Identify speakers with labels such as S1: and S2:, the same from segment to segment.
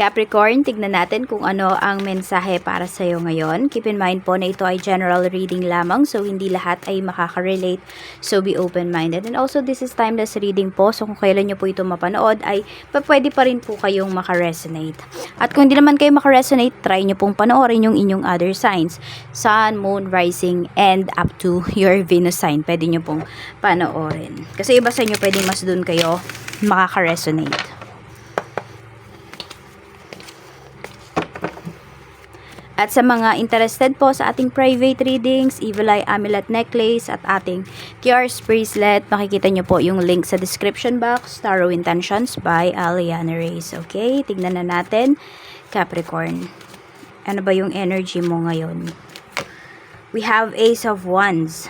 S1: Capricorn, tignan natin kung ano ang mensahe para sa iyo ngayon. Keep in mind po na ito ay general reading lamang so hindi lahat ay makaka-relate. So be open-minded. And also this is timeless reading po so kung kailan nyo po ito mapanood ay pwede pa rin po kayong makaresonate. At kung hindi naman kayo makaresonate, try nyo pong panoorin yung inyong other signs. Sun, Moon, Rising, and up to your Venus sign. Pwede nyo pong panoorin. Kasi iba sa inyo pwedeng mas dun kayo makaka-resonate. At sa mga interested po sa ating private readings, Evil Eye Amulet Necklace at ating QR bracelet, makikita nyo po yung link sa description box, Tarot Intentions by Aliana Reyes. Okay, tignan na natin. Capricorn, ano ba yung energy mo ngayon? We have Ace of Wands.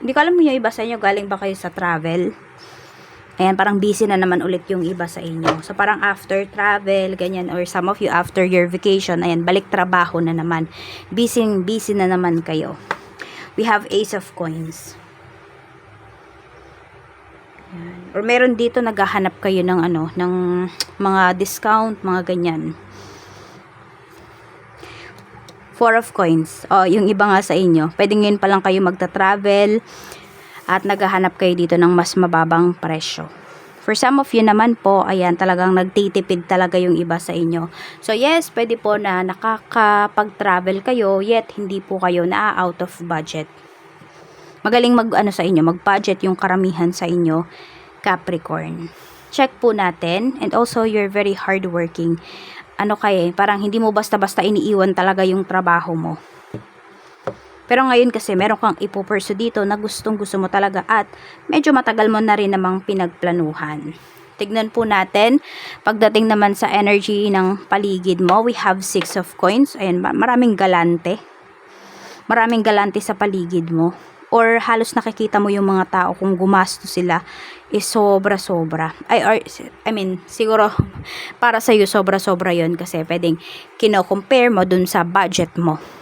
S1: Hindi ko alam yung iba sa galing ba kayo sa travel? Ayan, parang busy na naman ulit yung iba sa inyo. So, parang after travel, ganyan, or some of you after your vacation, ayan, balik trabaho na naman. Busy, busy na naman kayo. We have Ace of Coins. Ayan. Or meron dito naghahanap kayo ng ano, ng mga discount, mga ganyan. Four of Coins. O, yung iba nga sa inyo. Pwede ngayon pa lang kayo magta-travel at naghahanap kayo dito ng mas mababang presyo. For some of you naman po, ayan, talagang nagtitipid talaga yung iba sa inyo. So yes, pwede po na nakakapag-travel kayo, yet hindi po kayo na out of budget. Magaling mag ano sa inyo, mag-budget yung karamihan sa inyo, Capricorn. Check po natin and also you're very hardworking. Ano kaya, parang hindi mo basta-basta iniiwan talaga yung trabaho mo. Pero ngayon kasi meron kang ipupurso dito na gustong gusto mo talaga at medyo matagal mo na rin namang pinagplanuhan. Tignan po natin, pagdating naman sa energy ng paligid mo, we have six of coins. Ayan, ma- maraming galante. Maraming galante sa paligid mo. Or halos nakikita mo yung mga tao kung gumasto sila is sobra-sobra. Ay, or, I mean, siguro para sa'yo sobra-sobra yon kasi pwedeng kino-compare mo dun sa budget mo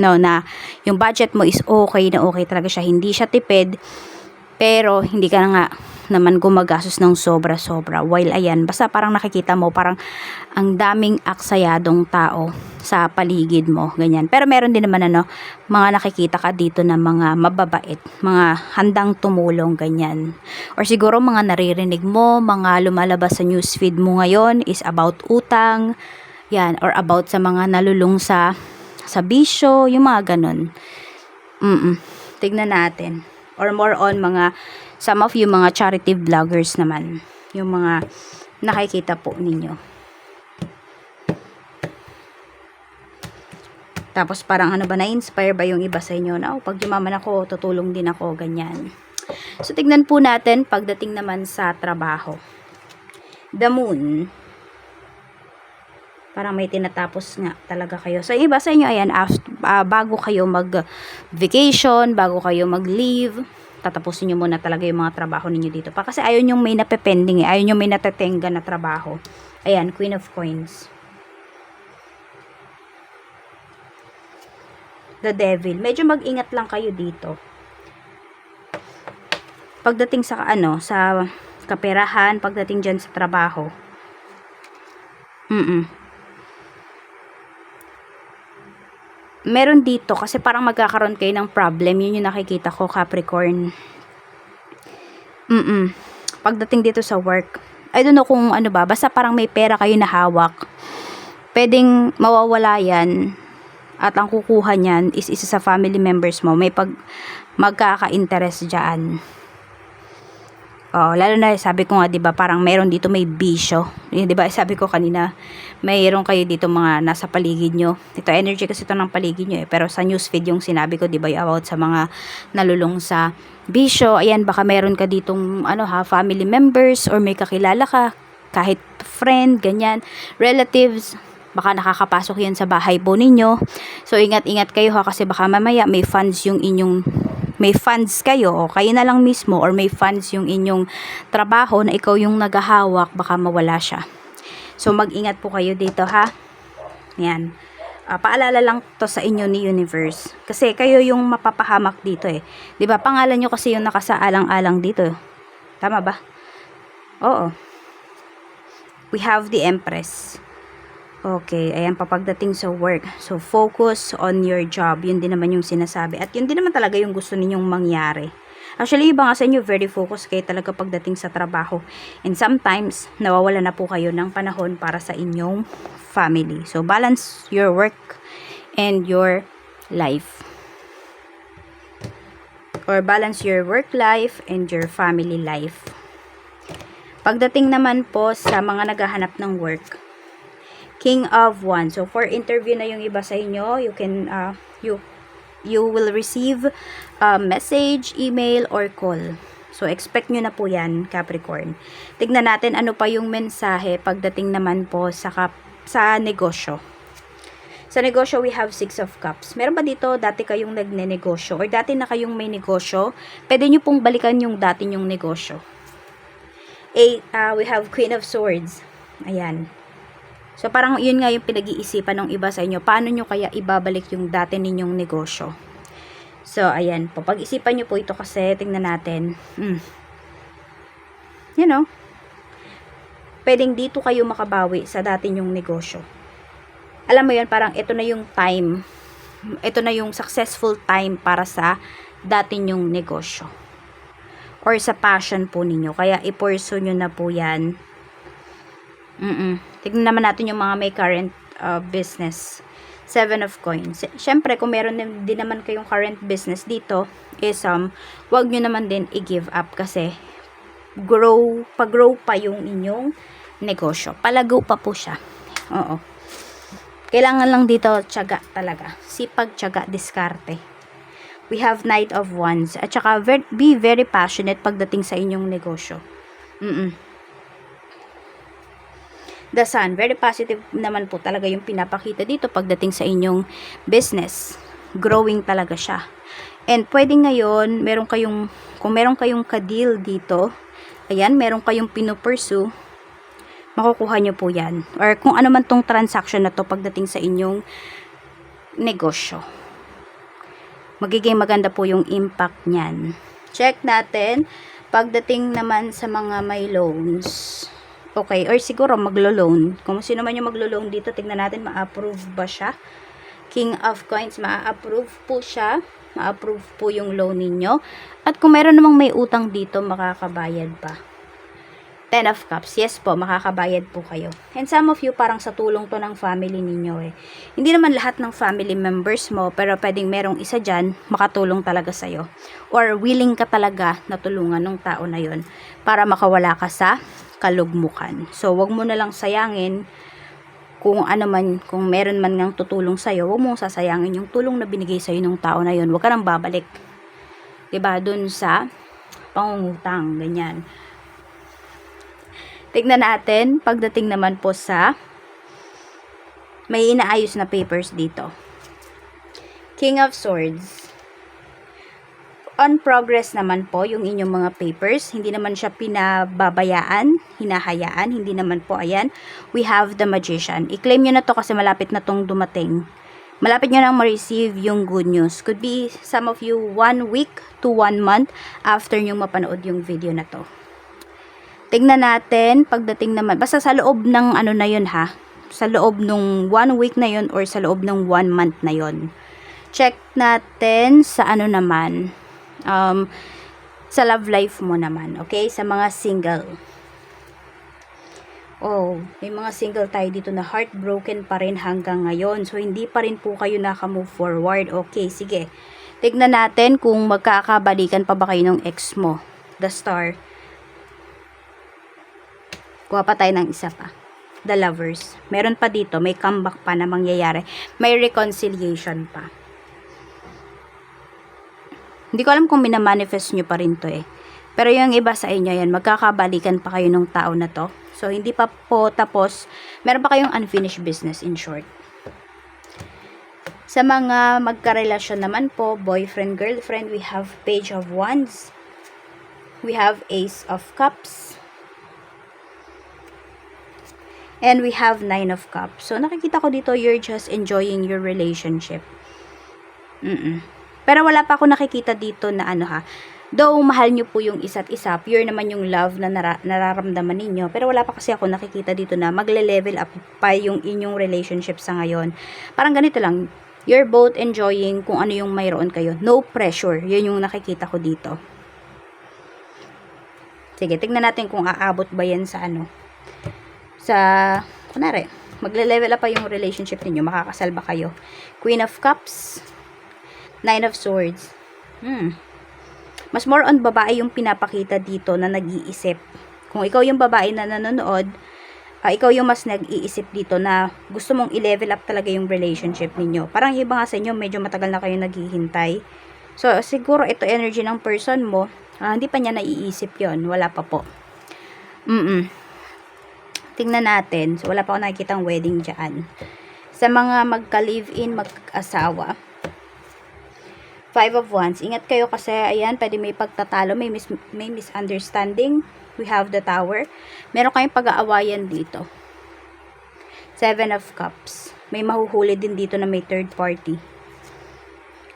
S1: no na yung budget mo is okay na okay talaga siya. Hindi siya tipid pero hindi ka na nga naman gumagastos ng sobra-sobra. While ayan basta parang nakikita mo parang ang daming aksayadong tao sa paligid mo ganyan. Pero meron din naman ano mga nakikita ka dito na mga mababait mga handang tumulong ganyan. Or siguro mga naririnig mo mga lumalabas sa newsfeed mo ngayon is about utang yan or about sa mga nalulung sa sa bisyo, yung mga ganun. Mm Tignan natin. Or more on mga, some of you mga charity vloggers naman. Yung mga nakikita po ninyo. Tapos parang ano ba, na-inspire ba yung iba sa inyo na, oh, pag yumaman ako, tutulong din ako, ganyan. So, tignan po natin pagdating naman sa trabaho. The moon, parang may tinatapos nga talaga kayo. So, iba sa inyo, ayan, after, ah, bago kayo mag-vacation, bago kayo mag-leave, tatapusin nyo muna talaga yung mga trabaho ninyo dito pa. Kasi ayaw nyo may napepending eh. Ayaw nyo may natatenga na trabaho. Ayan, Queen of Coins. The Devil. Medyo mag-ingat lang kayo dito. Pagdating sa ano, sa kaperahan, pagdating dyan sa trabaho. Mm-mm. Meron dito kasi parang magkakaroon kayo ng problem. Yun yung nakikita ko, Capricorn. Mm-mm. Pagdating dito sa work, I don't know kung ano ba, basta parang may pera kayo na hawak. Pwedeng mawawala yan at ang kukuha niyan is isa sa family members mo. May pag magkaka-interest dyan. Oh, lalo na sabi ko nga 'di ba, parang meron dito may bisyo. 'di ba? Sabi ko kanina, mayroon kayo dito mga nasa paligid nyo. Ito energy kasi ito ng paligid nyo eh. Pero sa newsfeed yung sinabi ko 'di ba, about sa mga nalulung sa bisyo. Ayan, baka meron ka ditong ano ha, family members or may kakilala ka, kahit friend, ganyan, relatives, baka nakakapasok yan sa bahay po ninyo. So, ingat-ingat kayo ha kasi baka mamaya may funds yung inyong may funds kayo o kayo na lang mismo or may funds yung inyong trabaho na ikaw yung naghahawak baka mawala siya. So mag-ingat po kayo dito ha. Yan. Ah, paalala lang to sa inyo ni Universe. Kasi kayo yung mapapahamak dito eh. 'Di ba? Pangalan nyo kasi yung nakasaalang-alang dito. Tama ba? Oo. we have the Empress. Okay, ayan papagdating sa work. So, focus on your job. Yun din naman yung sinasabi. At yun din naman talaga yung gusto ninyong mangyari. Actually, iba nga sa inyo, very focused kayo talaga pagdating sa trabaho. And sometimes, nawawala na po kayo ng panahon para sa inyong family. So, balance your work and your life. Or balance your work life and your family life. Pagdating naman po sa mga naghahanap ng work, King of Wands. So, for interview na yung iba sa inyo, you can, uh, you, you will receive a message, email, or call. So, expect nyo na po yan, Capricorn. Tignan natin ano pa yung mensahe pagdating naman po sa, kap, sa negosyo. Sa negosyo, we have Six of Cups. Meron ba dito, dati kayong nagne-negosyo or dati na kayong may negosyo, pwede nyo pong balikan yung dati nyong negosyo. Eight, uh, we have Queen of Swords. Ayan. So, parang yun nga yung pinag-iisipan ng iba sa inyo. Paano nyo kaya ibabalik yung dati ninyong negosyo? So, ayan. Papag-isipan nyo po ito kasi tingnan natin. Mm. You know, pwedeng dito kayo makabawi sa dati nyong negosyo. Alam mo yun, parang ito na yung time. Ito na yung successful time para sa dati nyong negosyo. Or sa passion po ninyo. Kaya i-pursue nyo na po yan. Mm-mm. Tignan naman natin yung mga may current uh, business. Seven of coins. Siyempre, kung meron din, naman kayong current business dito, is um, wag nyo naman din i-give up kasi grow, pag-grow pa yung inyong negosyo. Palago pa po siya. Oo. Kailangan lang dito tiyaga talaga. Sipag, tiyaga, diskarte. We have Knight of Wands. At saka, ver- be very passionate pagdating sa inyong negosyo. Mm-mm. The Sun, very positive naman po talaga yung pinapakita dito pagdating sa inyong business. Growing talaga siya. And pwede ngayon, meron kayong, kung meron kayong ka-deal dito, ayan, meron kayong pinupursue, makukuha nyo po yan. Or kung ano man tong transaction na to pagdating sa inyong negosyo. Magiging maganda po yung impact niyan. Check natin, pagdating naman sa mga may loans. Okay, or siguro maglo-loan. Kung sino man yung maglo-loan dito, tingnan natin ma-approve ba siya. King of Coins, ma-approve po siya. Ma-approve po yung loan ninyo. At kung meron namang may utang dito, makakabayad pa. Ten of Cups, yes po, makakabayad po kayo. And some of you, parang sa tulong to ng family ninyo eh. Hindi naman lahat ng family members mo, pero pwedeng merong isa dyan, makatulong talaga sa'yo. Or willing ka talaga na tulungan ng tao na yon para makawala ka sa kalugmukan. So, wag mo na lang sayangin kung ano man, kung meron man ngang tutulong sa'yo, wag mong sasayangin yung tulong na binigay sa'yo ng tao na yon. Wag ka nang babalik. ba Dun sa pangungutang, ganyan. Tignan natin, pagdating naman po sa may inaayos na papers dito. King of Swords. On progress naman po yung inyong mga papers. Hindi naman siya pinababayaan, hinahayaan. Hindi naman po, ayan. We have the Magician. I-claim nyo na to kasi malapit na tong dumating. Malapit nyo nang ma-receive yung good news. Could be some of you one week to one month after nyo mapanood yung video na to. Tingnan natin pagdating naman. Basta sa loob ng ano na yun ha. Sa loob nung one week na yun or sa loob ng one month na yun. Check natin sa ano naman. Um, sa love life mo naman. Okay? Sa mga single. Oh, may mga single tayo dito na heartbroken pa rin hanggang ngayon. So, hindi pa rin po kayo naka-move forward. Okay, sige. Tignan natin kung magkakabalikan pa ba kayo ng ex mo. The star. Kuha pa tayo ng isa pa. The lovers. Meron pa dito, may comeback pa na mangyayari. May reconciliation pa. Hindi ko alam kung minamanifest nyo pa rin to eh. Pero yung iba sa inyo yan, magkakabalikan pa kayo ng tao na to. So, hindi pa po tapos. Meron pa kayong unfinished business in short. Sa mga magkarelasyon naman po, boyfriend, girlfriend, we have page of wands. We have ace of cups. And we have nine of cups. So, nakikita ko dito, you're just enjoying your relationship. Mm-mm. Pero wala pa ako nakikita dito na ano ha, Though, mahal nyo po yung isa't isa, pure naman yung love na nara- nararamdaman ninyo. Pero wala pa kasi ako nakikita dito na magle-level up pa yung inyong relationship sa ngayon. Parang ganito lang, you're both enjoying kung ano yung mayroon kayo. No pressure. Yun yung nakikita ko dito. Sige, tignan natin kung aabot ba yan sa ano. Sa, kunwari, magle-level up pa yung relationship ninyo. Makakasal ba kayo? Queen of Cups. Nine of Swords. Hmm. Mas more on babae yung pinapakita dito na nag-iisip. Kung ikaw yung babae na nanonood, ah, ikaw yung mas nag-iisip dito na gusto mong i-level up talaga yung relationship ninyo. Parang iba nga sa inyo, medyo matagal na kayo naghihintay. So, siguro ito energy ng person mo, ah, hindi pa niya naiisip yon Wala pa po. Mm Tingnan natin. So, wala pa ako nakikita wedding dyan. Sa mga magka-live-in, mag-asawa, Five of Wands. Ingat kayo kasi, ayan, pwede may pagtatalo, may, mis- may misunderstanding. We have the Tower. Meron kayong pag-aawayan dito. Seven of Cups. May mahuhuli din dito na may third party.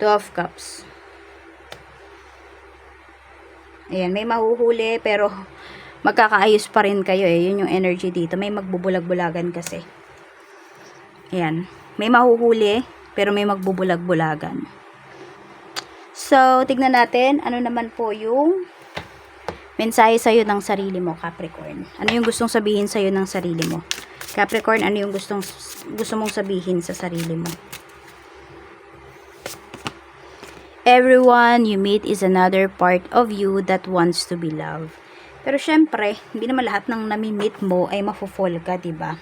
S1: Two of Cups. Ayan, may mahuhuli pero magkakaayos pa rin kayo eh. Yun yung energy dito. May magbubulag-bulagan kasi. Ayan. May mahuhuli pero may magbubulag-bulagan. So, tignan natin ano naman po yung mensahe sa'yo ng sarili mo, Capricorn. Ano yung gustong sabihin sa'yo ng sarili mo? Capricorn, ano yung gustong gusto mong sabihin sa sarili mo? Everyone you meet is another part of you that wants to be loved. Pero syempre, hindi naman lahat ng nami-meet mo ay mafo-fall ka, 'di ba?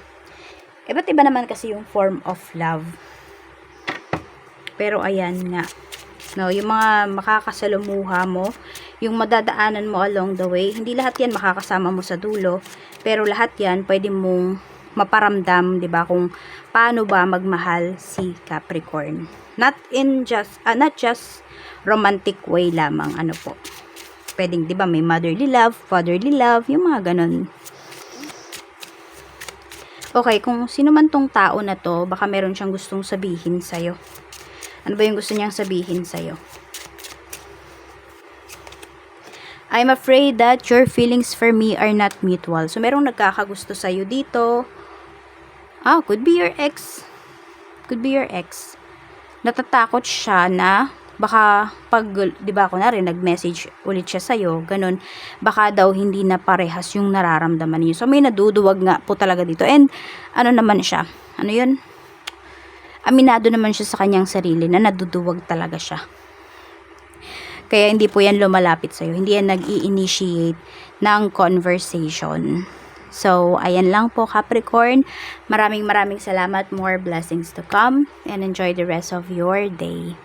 S1: Iba't iba naman kasi yung form of love. Pero ayan nga. No, yung mga makakasalumuha mo, yung madadaanan mo along the way, hindi lahat 'yan makakasama mo sa dulo, pero lahat 'yan pwede mong maparamdam, 'di ba, kung paano ba magmahal si Capricorn. Not in just ah, not just romantic way lamang ano po. Pwedeng 'di ba may motherly love, fatherly love, yung mga ganun. Okay, kung sino man tong tao na to, baka meron siyang gustong sabihin sa'yo. Ano ba yung gusto niyang sabihin sa'yo? I'm afraid that your feelings for me are not mutual. So, merong nagkakagusto sa'yo dito. Ah, could be your ex. Could be your ex. Natatakot siya na baka pag, di ba, kunwari, nag-message ulit siya sa'yo, ganun, baka daw hindi na parehas yung nararamdaman niyo. So, may naduduwag nga po talaga dito. And, ano naman siya? Ano yun? Aminado naman siya sa kanyang sarili na naduduwag talaga siya. Kaya hindi po yan lumalapit sa'yo. Hindi yan nag-i-initiate ng conversation. So, ayan lang po Capricorn. Maraming maraming salamat. More blessings to come. And enjoy the rest of your day.